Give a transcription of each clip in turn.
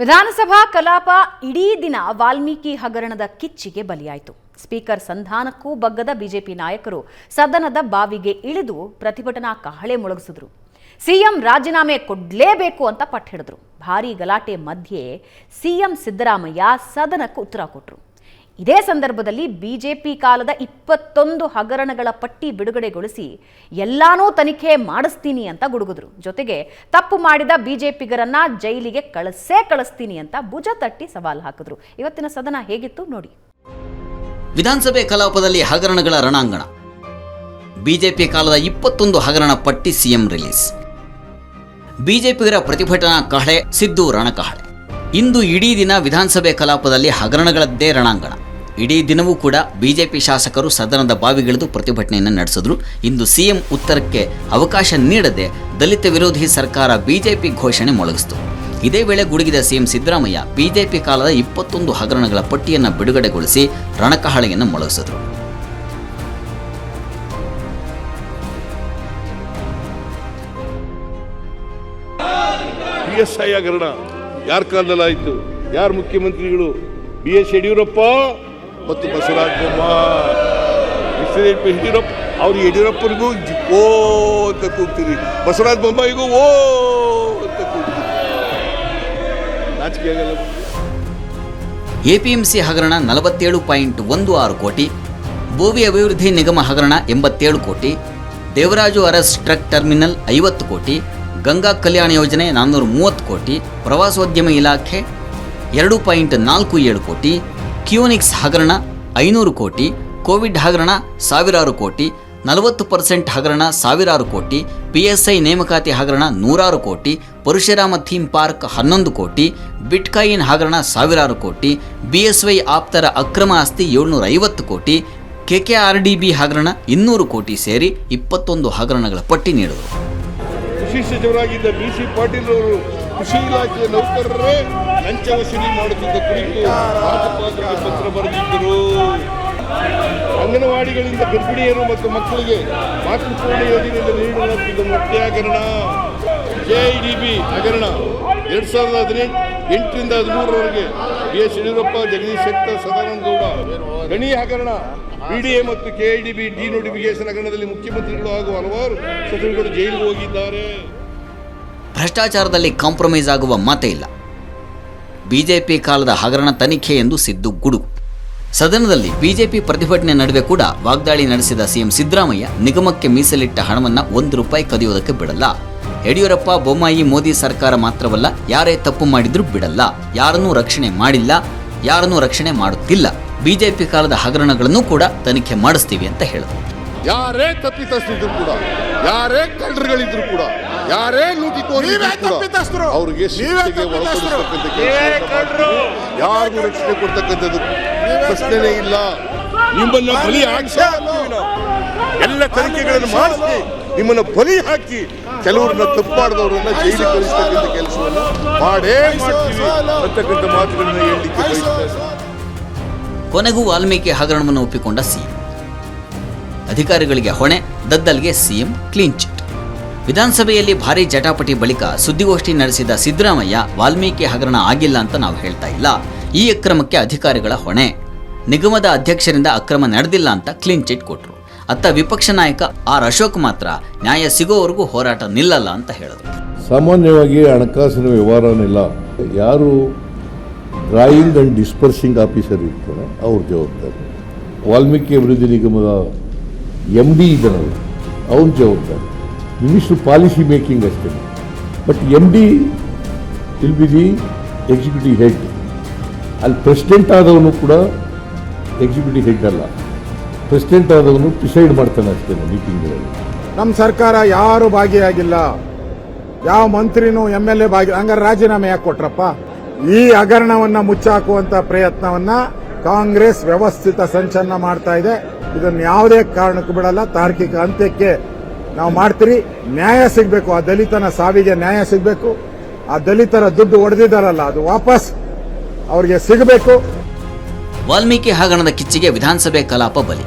ವಿಧಾನಸಭಾ ಕಲಾಪ ಇಡೀ ದಿನ ವಾಲ್ಮೀಕಿ ಹಗರಣದ ಕಿಚ್ಚಿಗೆ ಬಲಿಯಾಯಿತು. ಸ್ಪೀಕರ್ ಸಂಧಾನಕ್ಕೂ ಬಗ್ಗದ ಬಿಜೆಪಿ ನಾಯಕರು ಸದನದ ಬಾವಿಗೆ ಇಳಿದು ಪ್ರತಿಭಟನಾ ಕಹಳೆ ಮೊಳಗಿಸಿದ್ರು. ಸಿಎಂ ರಾಜೀನಾಮೆ ಕೊಡಲೇಬೇಕು ಅಂತ ಪಟ್ಟು ಹಿಡಿದ್ರು ಭಾರೀ ಗಲಾಟೆ ಮಧ್ಯೆ ಸಿಎಂ ಸಿದ್ದರಾಮಯ್ಯ ಸದನಕ್ಕೆ ಉತ್ತರ ಕೊಟ್ರು. ಇದೇ ಸಂದರ್ಭದಲ್ಲಿ ಬಿಜೆಪಿ ಕಾಲದ ಇಪ್ಪತ್ತೊಂದು ಹಗರಣಗಳ ಪಟ್ಟಿ ಬಿಡುಗಡೆಗೊಳಿಸಿ, ಎಲ್ಲಾನೂ ತನಿಖೆ ಮಾಡಿಸ್ತೀನಿ ಅಂತ ಗುಡುಗಿದ್ರು. ಜೊತೆಗೆ ತಪ್ಪು ಮಾಡಿದ ಬಿಜೆಪಿಗರನ್ನ ಜೈಲಿಗೆ ಕಳಸೇ ಕಳಿಸ್ತೀನಿ ಅಂತ ಭುಜ ತಟ್ಟಿ ಸವಾಲು ಹಾಕಿದ್ರು. ಇವತ್ತಿನ ಸದನ ಹೇಗಿತ್ತು ನೋಡಿ. ವಿಧಾನಸಭೆ ಕಲಾಪದಲ್ಲಿ ಹಗರಣಗಳ ರಣಾಂಗಣ. ಬಿಜೆಪಿ ಕಾಲದ ಇಪ್ಪತ್ತೊಂದು ಹಗರಣ ಪಟ್ಟಿ ಸಿಎಂ ರಿಲೀಸ್. ಬಿಜೆಪಿಗರ ಪ್ರತಿಭಟನಾ ಕಹಳೆ, ಸಿದ್ದು ರಣಕಹಳೆ. ಇಂದು ಇಡೀ ದಿನ ವಿಧಾನಸಭೆ ಕಲಾಪದಲ್ಲಿ ಹಗರಣಗಳದ್ದೇ ರಣಾಂಗಣ. ಇಡೀ ದಿನವೂ ಕೂಡ ಬಿಜೆಪಿ ಶಾಸಕರು ಸದನದ ಬಾವಿಗಿಳಿದು ಪ್ರತಿಭಟನೆಯನ್ನು ನಡೆಸಿದ್ರು. ಇಂದು ಸಿಎಂ ಉತ್ತರಕ್ಕೆ ಅವಕಾಶ ನೀಡದೆ ದಲಿತ ವಿರೋಧಿ ಸರ್ಕಾರ ಬಿಜೆಪಿ ಘೋಷಣೆ ಮೊಳಗಿಸಿತು. ಇದೇ ವೇಳೆ ಗುಡುಗಿದ ಸಿಎಂ ಸಿದ್ದರಾಮಯ್ಯ ಬಿಜೆಪಿ ಕಾಲದ ಇಪ್ಪತ್ತೊಂದು ಹಗರಣಗಳ ಪಟ್ಟಿಯನ್ನು ಬಿಡುಗಡೆಗೊಳಿಸಿ ರಣಕಹಳೆಯನ್ನು ಮೊಳಗಿಸಿದರು. ಎಸ್ ಐ ಹಗರಣ ಯಾರ ಕಾಲದಲ್ಲಾಯಿತು? ಯಾರು ಮುಖ್ಯಮಂತ್ರಿಗಳು? ಬಿ ಎಸ್ ಯಡಿಯೂರಪ್ಪ ಮತ್ತು ಬಸವರಾಜ ಬೊಮ್ಮಾಯಿ ಯಡಿಯೂರಪ್ಪ, ಅವ್ರು ಯಡಿಯೂರಪ್ಪನಿಗೂ ಓ ಅಂತ ಕೂಗ್ತೀರಿ. ಬಸವರಾಜ ಬೊಮ್ಮಾಯಿಗೂ ಓ ಅಂತ ಕೂಗ್ತೀರಿ. ನಾಚಿಕೆ ಆಗಲ್ಲ? ಎಪಿಎಂಸಿ ಹಗರಣ ನಲವತ್ತೇಳು ಪಾಯಿಂಟ್ ಒಂದು ಆರು ಕೋಟಿ, ಭೂವಿ ಅಭಿವೃದ್ಧಿ ನಿಗಮ ಹಗರಣ ಎಂಬತ್ತೇಳು ಕೋಟಿ, ದೇವರಾಜು ಅರಸ್ ಟ್ರಕ್ ಟರ್ಮಿನಲ್ ಐವತ್ತು ಕೋಟಿ, ಗಂಗಾ ಕಲ್ಯಾಣ ಯೋಜನೆ ನಾನ್ನೂರ ಮೂವತ್ತು ಕೋಟಿ, ಪ್ರವಾಸೋದ್ಯಮ ಇಲಾಖೆ ಎರಡು ಪಾಯಿಂಟ್ ನಾಲ್ಕು ಏಳು ಕೋಟಿ ಕ್ಯೂನಿಕ್ಸ್ ಹಗರಣ ಐನೂರು ಕೋಟಿ, ಕೋವಿಡ್ ಹಗರಣ ಸಾವಿರಾರು ಕೋಟಿ, ನಲವತ್ತು ಪರ್ಸೆಂಟ್ ಹಗರಣ ಸಾವಿರಾರು ಕೋಟಿ, ಪಿಎಸ್ಐ ನೇಮಕಾತಿ ಹಗರಣ ನೂರಾರು ಕೋಟಿ, ಪರಶುರಾಮ ಥೀಮ್ ಪಾರ್ಕ್ ಹನ್ನೊಂದು ಕೋಟಿ, ಬಿಟ್ಕಾಯಿನ್ ಹಗರಣ ಸಾವಿರಾರು ಕೋಟಿ, ಬಿಎಸ್ವೈ ಆಪ್ತರ ಅಕ್ರಮ ಆಸ್ತಿ ಏಳ್ನೂರ ಐವತ್ತು ಕೋಟಿ ಡಿ ಬಿ ಹಗರಣ ಇನ್ನೂರು ಕೋಟಿ ಸೇರಿ ಇಪ್ಪತ್ತೊಂದು ಹಗರಣಗಳ ಪಟ್ಟಿ ನೀಡಿದರು. ಕೃಷಿ ಇಲಾಖೆಯ ನೌಕರರೇ ಲಂಚ ವಸೂಲಿ ಮಾಡುತ್ತಿದ್ದ ಕುರಿತು ರಾಜಪಾಲರಿಗೆ ಪತ್ರ ಬರೆದಿದ್ದರು. ಅಂಗನವಾಡಿಗಳಿಂದ ಗರ್ಭಿಣಿಯರು ಮತ್ತು ಮಕ್ಕಳಿಗೆ ಮಾತೃಪೂರ್ಣ ಯೋಜನೆಯಿಂದ ನೀಡಲಾಗುತ್ತಿದ್ದ ಹಗರಣ ಜೆಐಡಿಬಿ ಹಗರಣ. ಎರಡ್ ಸಾವಿರದ ಹದಿನೆಂಟು, ಎಂಟರಿಂದ ಹದಿಮೂರರವರೆಗೆ ಬಿ ಎಸ್ ಯಡಿಯೂರಪ್ಪ, ಜಗದೀಶ್ ಶೆಟ್ಟರ್ ಸದಾನಂದ ಗೌಡ, ಗಣಿ ಹಗರಣ, ಬಿಡಿಎ ಮತ್ತು ಕೆಐಡಿಬಿ ಡಿನೋಟಿಫಿಕೇಶನ್ ಹಗರಣದಲ್ಲಿ ಮುಖ್ಯಮಂತ್ರಿಗಳು ಹಾಗೂ ಹಲವಾರು ಸಚಿವರುಗಳು ಜೈಲಿಗೆ ಹೋಗಿದ್ದಾರೆ. ಭ್ರಷ್ಟಾಚಾರದಲ್ಲಿ ಕಾಂಪ್ರಮೈಸ್ ಆಗುವ ಮಾತೇ ಇಲ್ಲ. ಬಿಜೆಪಿ ಕಾಲದ ಹಗರಣ ತನಿಖೆ ಎಂದು ಸಿದ್ದು ಗುಡುಗು ಸದನದಲ್ಲಿ ಬಿಜೆಪಿ ಪ್ರತಿಭಟನೆ ನಡುವೆ ಕೂಡ ವಾಗ್ದಾಳಿ ನಡೆಸಿದ ಸಿಎಂ ಸಿದ್ದರಾಮಯ್ಯ ನಿಗಮಕ್ಕೆ ಮೀಸಲಿಟ್ಟ ಹಣವನ್ನು ಒಂದು ರೂಪಾಯಿ ಕದಿಯೋದಕ್ಕೆ ಬಿಡಲ್ಲ. ಯಡಿಯೂರಪ್ಪ, ಬೊಮ್ಮಾಯಿ, ಮೋದಿ ಸರ್ಕಾರ ಮಾತ್ರವಲ್ಲ, ಯಾರೇ ತಪ್ಪು ಮಾಡಿದ್ರೂ ಬಿಡಲ್ಲ. ಯಾರನ್ನೂ ರಕ್ಷಣೆ ಮಾಡಿಲ್ಲ, ಯಾರನ್ನೂ ರಕ್ಷಣೆ ಮಾಡುತ್ತಿಲ್ಲ. ಬಿಜೆಪಿ ಕಾಲದ ಹಗರಣಗಳನ್ನು ಕೂಡ ತನಿಖೆ ಮಾಡಿಸ್ತೀವಿ ಅಂತ ಹೇಳಿದರು ಯಾರೇ ತಪ್ಪಿತಸ್ಥರಿದ್ರು ಕೂಡ, ಯಾರೇ ಕಳ್ಳರುಗಳಿದ್ರು ಕೂಡ ಯಾರೇ ಕೂಡ ಅವ್ರಿಗೆ ಶಿಕ್ಷೆಗೆ ಒಳಪಡಿಸ್ತಕ್ಕಂಥ. ಯಾರಿಗೂ ರಕ್ಷಣೆ ಕೊಡ್ತಕ್ಕಂಥದ್ದು ಪ್ರಶ್ನೆನೇ ಇಲ್ಲ. ನಿಮ್ಮನ್ನ ಬಲಿ ಹಾಕಿ ಎಲ್ಲ ತನಿಖೆಗಳನ್ನು ಮಾಡಿಸಿ. ನಿಮ್ಮನ್ನ ಬಲಿ ಹಾಕಿ ಕೆಲವ್ರನ್ನ ತಪ್ಪಾಡ್ದವ್ರನ್ನ ಜೈಲಿಗೆ ಕಳಿಸ್ತಕ್ಕಂಥ ಕೆಲಸವನ್ನು ಮಾಡೇ ಮಾಡ್ತೀವಿ. ಅಂತಕ್ಕಂಥ ಮಾತುಗಳನ್ನ ಹೇಳಲಿಕ್ಕೆ ಕೊನೆಗೂ ವಾಲ್ಮೀಕಿ ಹಗರಣವನ್ನು ಒಪ್ಪಿಕೊಂಡ ಸಿಎಂ. ಅಧಿಕಾರಿಗಳಿಗೆ ಹೊಣೆ ದದ್ದಲ್ಗೆ ಸಿಎಂ ಕ್ಲಿಂಚ್ ಚಿಟ್. ವಿಧಾನಸಭೆಯಲ್ಲಿ ಭಾರೀ ಜಟಾಪಟಿ ಬಳಿಕ ಸುದ್ದಿಗೋಷ್ಠಿ ನಡೆಸಿದ ಸಿದ್ದರಾಮಯ್ಯ, ವಾಲ್ಮೀಕಿ ಹಗರಣ ಆಗಿಲ್ಲ ಅಂತ ನಾವು ಹೇಳ್ತಾ ಇಲ್ಲ. ಈ ಅಕ್ರಮಕ್ಕೆ ಅಧಿಕಾರಿಗಳ ಹೊಣೆ. ನಿಗಮದ ಅಧ್ಯಕ್ಷರಿಂದ ಅಕ್ರಮ ನಡೆದಿಲ್ಲ ಅಂತ ಕ್ಲೀನ್ ಚಿಟ್ ಕೊಟ್ರು. ಅತ್ತ ವಿಪಕ್ಷ ನಾಯಕ ಆರ್ ಅಶೋಕ್ ಮಾತ್ರ ನ್ಯಾಯ ಸಿಗೋವರೆಗೂ ಹೋರಾಟ ನಿಲ್ಲಲ್ಲ ಅಂತ ಹೇಳಿದರು. ಸಾಮಾನ್ಯವಾಗಿ ಹಣಕಾಸಿನ ವ್ಯವಹಾರನಿಲ್ಲ ಯಾರು ಡ್ರಾಯಿಂಗ್ ಆ್ಯಂಡ್ ಡಿಸ್ಪರ್ಸಿಂಗ್ ಆಫೀಸರ್ ಇರ್ತಾರೆ, ಅವ್ರ ಜವಾಬ್ದಾರಿ. ವಾಲ್ಮೀಕಿ ಅಭಿವೃದ್ಧಿ ನಿಗಮದ ಎಂ ಡಿ ಇದ್ದಾನಲ್ಲ ಅವ್ರ ಜವಾಬ್ದಾರಿ. ಮಿನಿಸ್ಟ್ರು ಪಾಲಿಸಿ ಮೇಕಿಂಗ್ ಅಷ್ಟೇ. But M D will be the executive head ಅಲ್ಲಿ ಪ್ರೆಸಿಡೆಂಟ್ ಆದವನು ಕೂಡ ಎಕ್ಸಿಕ್ಯೂಟಿವ್ ಹೆಡ್ ಅಲ್ಲ. ಪ್ರೆಸಿಡೆಂಟ್ ಆದವನು ಡಿಸೈಡ್ ಮಾಡ್ತಾನೆ ಅಷ್ಟೇ ಮೀಟಿಂಗ್ಗಳಲ್ಲಿ ನಮ್ಮ ಸರ್ಕಾರ ಯಾರು ಭಾಗಿಯಾಗಿಲ್ಲ. ಯಾವ ಮಂತ್ರಿನೂ ಎಂ ಎಲ್ ಎ ಭಾಗಿ, ಹಂಗಾರೆ ರಾಜೀನಾಮೆ ಯಾಕೆ ಕೊಟ್ರಪ್ಪ? ಈ ಹಗರಣವನ್ನು ಮುಚ್ಚಾಕುವಂತ ಪ್ರಯತ್ನವನ್ನ ಕಾಂಗ್ರೆಸ್ ವ್ಯವಸ್ಥಿತ ಸಂಚಲನ ಮಾಡ್ತಾ ಇದೆ. ಇದನ್ನು ಯಾವುದೇ ಕಾರಣಕ್ಕೂ ಬಿಡಲ್ಲ. ತಾರ್ಕಿಕ ಅಂತ್ಯಕ್ಕೆ ನಾವು ಮಾಡ್ತೀರಿ, ನ್ಯಾಯ ಸಿಗಬೇಕು. ಆ ದಲಿತನ ಸಾವಿಗೆ ನ್ಯಾಯ ಸಿಗಬೇಕು. ಆ ದಲಿತರ ದುಡ್ಡು ಒಡೆದಿದ್ದಾರಲ್ಲ, ಅದು ವಾಪಸ್ ಅವರಿಗೆ ಸಿಗಬೇಕು. ವಾಲ್ಮೀಕಿ ಹಗರಣದ ಕಿಚ್ಚಿಗೆ ವಿಧಾನಸಭೆ ಕಲಾಪ ಬಲಿ.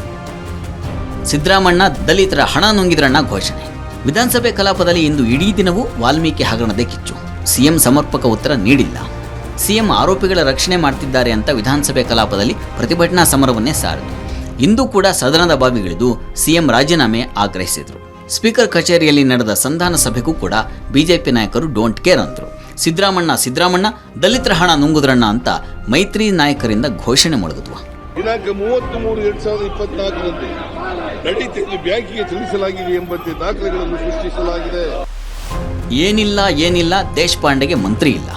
ಸಿದ್ದರಾಮಣ್ಣ ದಲಿತರ ಹಣ ನುಂಗಿದ್ರಣ್ಣ ಘೋಷಣೆ. ವಿಧಾನಸಭೆ ಕಲಾಪದಲ್ಲಿ ಇಂದು ಇಡೀ ದಿನವೂ ವಾಲ್ಮೀಕಿ ಹಗರಣದ ಕಿಚ್ಚು. ಸಿಎಂ ಸಮರ್ಪಕ ಉತ್ತರ ನೀಡಿಲ್ಲ. ಸಿಎಂ ಆರೋಪಿಗಳ ರಕ್ಷಣೆ ಮಾಡ್ತಿದ್ದಾರೆ ಅಂತ ವಿಧಾನಸಭೆ ಕಲಾಪದಲ್ಲಿ ಪ್ರತಿಭಟನಾ ಸಮರವನ್ನೇ ಸಾರಿತು. ಇಂದು ಕೂಡ ಸದನದ ಬಾವಿಗಿಳಿದು ಸಿಎಂ ರಾಜೀನಾಮೆ ಆಗ್ರಹಿಸಿದರು. ಸ್ಪೀಕರ್ ಕಚೇರಿಯಲ್ಲಿ ನಡೆದ ಸಂಧಾನ ಸಭೆಗೂ ಕೂಡ ಬಿಜೆಪಿ ನಾಯಕರು ಡೋಂಟ್ ಕೇರ್ ಅಂದರು. ಸಿದ್ದರಾಮಣ್ಣ ಸಿದ್ದರಾಮಣ್ಣ ದಲಿತರ ಹಣ ನುಂಗುದ್ರಣ್ಣ ಅಂತ ಮೈತ್ರಿ ನಾಯಕರಿಂದ ಘೋಷಣೆ ಮೊಳಗಿದ್ವು. ದಿನಾಂಕ ಮೂವತ್ತು ಮೂರು ಎರಡ್ ಸಾವಿರದ ಇಪ್ಪತ್ನಾಲ್ಕರಂದು ನಡೀತಿದ್ದು ಬ್ಯಾಂಕಿಗೆ ತಿಳಿಸಲಾಗಿದೆ ಎಂಬಂತೆ ದಾಖಲೆಗಳನ್ನು ಸೃಷ್ಟಿಸಲಾಗಿದೆ. ಏನಿಲ್ಲ ಏನಿಲ್ಲ ದೇಶಪಾಂಡೆಗೆ ಮಂತ್ರಿ ಇಲ್ಲ.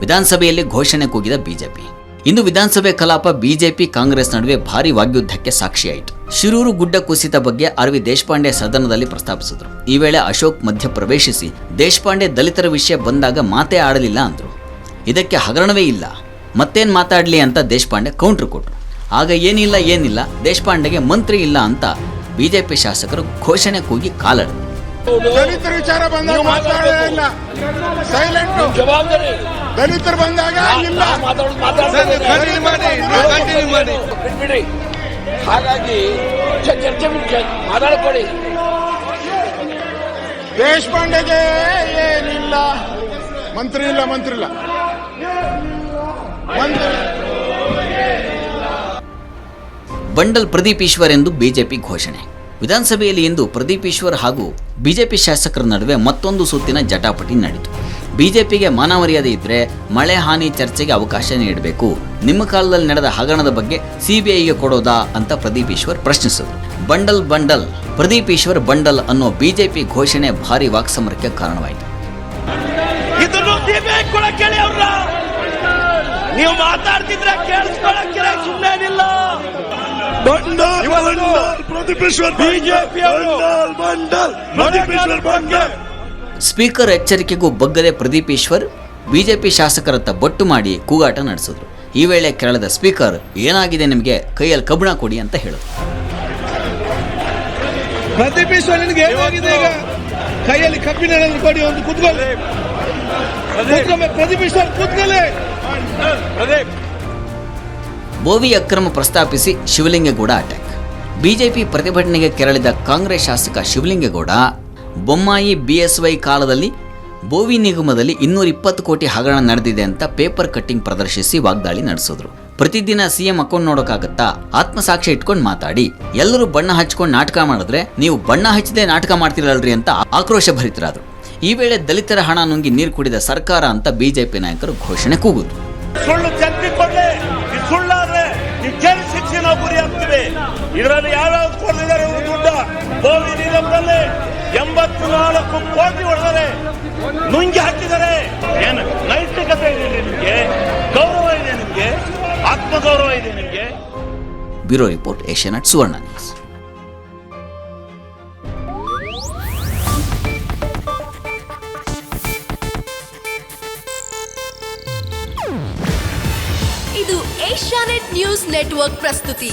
ವಿಧಾನಸಭೆಯಲ್ಲಿ ಘೋಷಣೆ ಕೂಗಿದ ಬಿಜೆಪಿ. ಇಂದು ವಿಧಾನಸಭೆ ಕಲಾಪ ಬಿಜೆಪಿ ಕಾಂಗ್ರೆಸ್ ನಡುವೆ ಭಾರಿ ವಾಗ್ಯುದ್ಧಕ್ಕೆ ಸಾಕ್ಷಿಯಾಯಿತು. ಶಿರೂರು ಗುಡ್ಡ ಕುಸಿತ ಬಗ್ಗೆ ಆರ್ ದೇಶಪಾಂಡೆ ಸದನದಲ್ಲಿ ಪ್ರಸ್ತಾಪಿಸಿದರು. ಈ ವೇಳೆ ಅಶೋಕ್ ಮಧ್ಯ ಪ್ರವೇಶಿಸಿ ದೇಶಪಾಂಡೆ ದಲಿತರ ವಿಷಯ ಬಂದಾಗ ಮಾತೇ ಆಡಲಿಲ್ಲ ಅಂದರು. ಇದಕ್ಕೆ ಹಗರಣವೇ ಇಲ್ಲ. ಮತ್ತೇನ್ ಮಾತಾಡ್ಲಿ ಅಂತ ದೇಶಪಾಂಡೆ ಕೌಂಟರ್ ಕೊಟ್ರು. ಆಗ ಏನಿಲ್ಲ ಏನಿಲ್ಲ, ದೇಶಪಾಂಡೆಗೆ ಮಂತ್ರಿ ಇಲ್ಲ ಅಂತ ಬಿಜೆಪಿ ಶಾಸಕರು ಘೋಷಣೆ ಕೂಗಿ ಕಾಲಡಿದ್ರು ದಲಿತರ ವಿಚಾರ ಬಂದಾಗ ಮಾತಾಡೇ ಇಲ್ಲ. ಸೈಲೆಂಟ್ ಜವಾಬ್ದಾರಿ. ದಲಿತರು ಬಂದಾಗ ಇಲ್ಲ. ಮಾತಾಡೋದು ಬಿಟ್ಬಿಡಿ. ಹಾಗಾಗಿ ಚರ್ಚೆ ಮುಖ್ಯ ಮಾತಾಡ್ಕೊಡಿ ದೇಶಪಾಂಡೆಗೆ ಏನಿಲ್ಲ. ಮಂತ್ರಿ ಇಲ್ಲ. ಮಂತ್ರಿ ಇಲ್ಲ. ಬಂಡಲ್ ಪ್ರದೀಪ್ ಈಶ್ವರ್ ಎಂದು ಬಿಜೆಪಿ ಘೋಷಣೆ. ವಿಧಾನಸಭೆಯಲ್ಲಿ ಇಂದು ಪ್ರದೀಪ್ ಈಶ್ವರ್ ಹಾಗೂ ಬಿಜೆಪಿ ಶಾಸಕರ ನಡುವೆ ಮತ್ತೊಂದು ಸುತ್ತಿನ ಜಟಾಪಟಿ ನಡೆಯಿತು. ಬಿಜೆಪಿಗೆ ಮಾನಮರ್ಯಾದೆ ಇದ್ರೆ ಮಳೆ ಹಾನಿ ಚರ್ಚೆಗೆ ಅವಕಾಶ ನೀಡಬೇಕು. ನಿಮ್ಮ ಕಾಲದಲ್ಲಿ ನಡೆದ ಹಗರಣದ ಬಗ್ಗೆ ಸಿಬಿಐಗೆ ಕೊಡೋದಾ ಅಂತ ಪ್ರದೀಪ್ ಈಶ್ವರ್ ಪ್ರಶ್ನಿಸಿದರು. Bundle bundle, Pradeep Eshwar bundle ಅನ್ನೋ ಬಿಜೆಪಿ ಘೋಷಣೆ ಭಾರಿ ವಾಕ್ಸಮರಕ್ಕೆ ಕಾರಣವಾಯಿತು. ಕೂಡ ಬಂಡಾಲ್ ಅವ್ರ ಬಿಜೆಪಿ ಬಂಡಾಲ್ ಬಂಡಾಲ್. ಸುಮ್ಮನೆನಿಲ್ಲ ಬಂಡಾಲ್. ಸ್ಪೀಕರ್ ಎಚ್ಚರಿಕೆಗೂ ಬಗ್ಗದೆ ಪ್ರದೀಪೇಶ್ವರ್ ಬಿಜೆಪಿ ಶಾಸಕರತ್ತ ಬೊಟ್ಟು ಮಾಡಿ ಕೂಗಾಟ ನಡೆಸಿದ್ರು. ಈ ವೇಳೆ ಕೇರಳದ ಸ್ಪೀಕರ್ ಏನಾಗಿದೆ ನಿಮಗೆ? ಕೈಯಲ್ಲಿ ಕಬ್ಬಣ ಕೊಡಿ ಅಂತ ಹೇಳಿದ್ರು. ಪ್ರದೀಪ್ ಈಶ್ವರ್ ನಿನಗೆ ಏನಾಗಿದೆ ಈಗ? ಕೈಯಲ್ಲಿ ಕಬ್ಬಿನ ಕೊಡಿ ಒಂದು ಕುತ್ಕೊಳ್ಳಿ. ಕೂತ್ಕೊಮ್ಮೆ ಪ್ರದೀಪ್. ಈಶ್ವರ್ ಕೂತ್ಕೊಳ್ಳಿ. ಬೋವಿ ಅಕ್ರಮ ಪ್ರಸ್ತಾಪಿಸಿ ಶಿವಲಿಂಗೇಗೌಡ ಅಟ್ಯಾಕ್ ಬಿಜೆಪಿ ಪ್ರತಿಭಟನೆಗೆ ಕೆರಳಿದ ಕಾಂಗ್ರೆಸ್ ಶಾಸಕ ಶಿವಲಿಂಗೇಗೌಡ, ಬೊಮ್ಮಾಯಿ ಬಿಎಸ್ವೈ ಕಾಲದಲ್ಲಿ ಬೋವಿ ನಿಗಮದಲ್ಲಿ ಇನ್ನೂರ ಇಪ್ಪತ್ತು ಕೋಟಿ ಹಗರಣ ನಡೆದಿದೆ ಅಂತ ಪೇಪರ್ ಕಟ್ಟಿಂಗ್ ಪ್ರದರ್ಶಿಸಿ ವಾಗ್ದಾಳಿ ನಡೆಸಿದ್ರು. ಪ್ರತಿದಿನ ಸಿಎಂ ಅಕೌಂಟ್ ನೋಡೋಕ್ಕಾಗತ್ತಾ ಆತ್ಮಸಾಕ್ಷಿ ಇಟ್ಕೊಂಡು ಮಾತಾಡಿ, ಎಲ್ಲರೂ ಬಣ್ಣ ಹಚ್ಕೊಂಡು ನಾಟಕ ಮಾಡಿದ್ರೆ ನೀವು ಬಣ್ಣ ಹಚ್ಚದೆ ನಾಟಕ ಮಾಡ್ತಿರಲ್ರಿ ಅಂತ ಆಕ್ರೋಶ ಭರಿತರಾದ್ರು. ಈ ವೇಳೆ ದಲಿತರ ಹಣ ನುಂಗಿ ನೀರು ಕುಡಿದ ಸರ್ಕಾರ ಅಂತ ಬಿಜೆಪಿ ನಾಯಕರು ಘೋಷಣೆ ಕೂಗಿದ್ರು. ಇದರಲ್ಲಿ ಯಾರು ಕೊಡ್ತಿದ್ದಾರೆ ಇವರು ದುಡ್ಡ? ಗೋವಿ ಎಂಬತ್ತು ನಾಲ್ಕು ಕೋಟಿ ಹೊಡೆದರೆ ನುಂಗಿ ಹಾಕಿದ್ದಾರೆ ಏನು? ನೈತಿಕತೆ ಇದೆ ನಿಮಗೆ? ಗೌರವ ಇದೆ ನಿಮಗೆ? ಆತ್ಮಗೌರವ ಇದೆ ನಿಮಗೆ? Bureau report Asianet Suvarna news. ಇದು ಏಷ್ಯಾನೆಟ್ ನ್ಯೂಸ್ ನೆಟ್ವರ್ಕ್ ಪ್ರಸ್ತುತಿ.